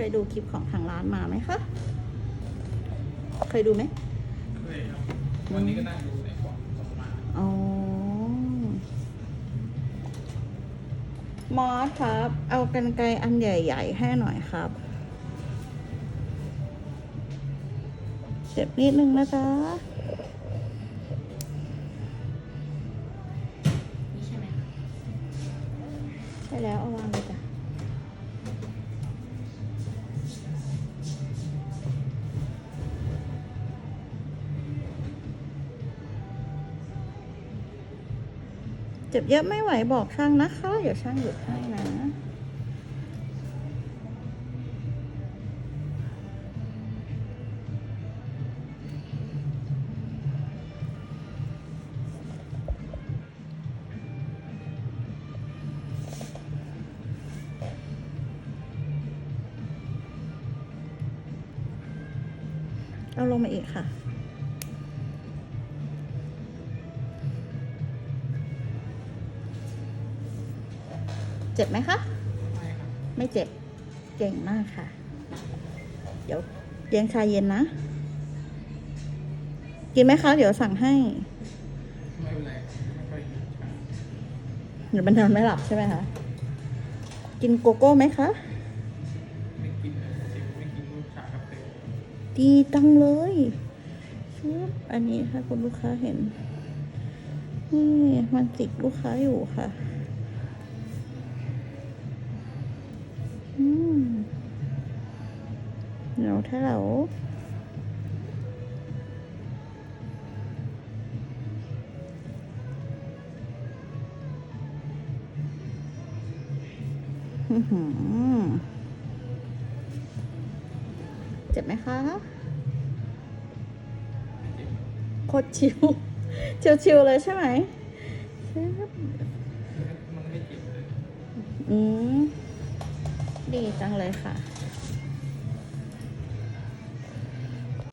เคยดูคลิปของทางร้านมาไหมคะ เคยดูไหมเคยครับวันนี้ก็นั่งดูในกล่องส่งมาอ๋อ มอสครับ เอากันไกรอันใหญ่ๆให้หน่อยครับเจ็บนิดนึงนะจ๊ะนี่ใช่ไหมคะใช่แล้วเอาวางเลยจ้ะ เจ็บเยอะไม่ไหวบอกช่างนะคะ เดี๋ยวช่างหยุดให้นะ เอาลงมาอีกค่ะ เจ็บไหมคะไม่ครับไม่เจ็บ เก่งมากค่ะ เดี๋ยวเลี้ยงชาเย็นนะ กินไหมคะ เดี๋ยวสั่งให้ ไม่เป็นไรไม่ค่อยหิวชาเดี๋ยวมันนอนไม่หลับใช่ไหมคะ กินโกโก้ไหมคะ ไม่กินเลยจริงไม่กินลูกชากาแฟดีจังเลยชึบอันนี้ถ้าคุณลูกค้าเห็น นี่มันติดลูกค้าอยู่ค่ะ เดี๋ยวถ้าเหือเจ็บไหมคะ โคตรชิว ชิวๆเลยใช่ไหมชึบมับอืม ดีจังเลยค่ะ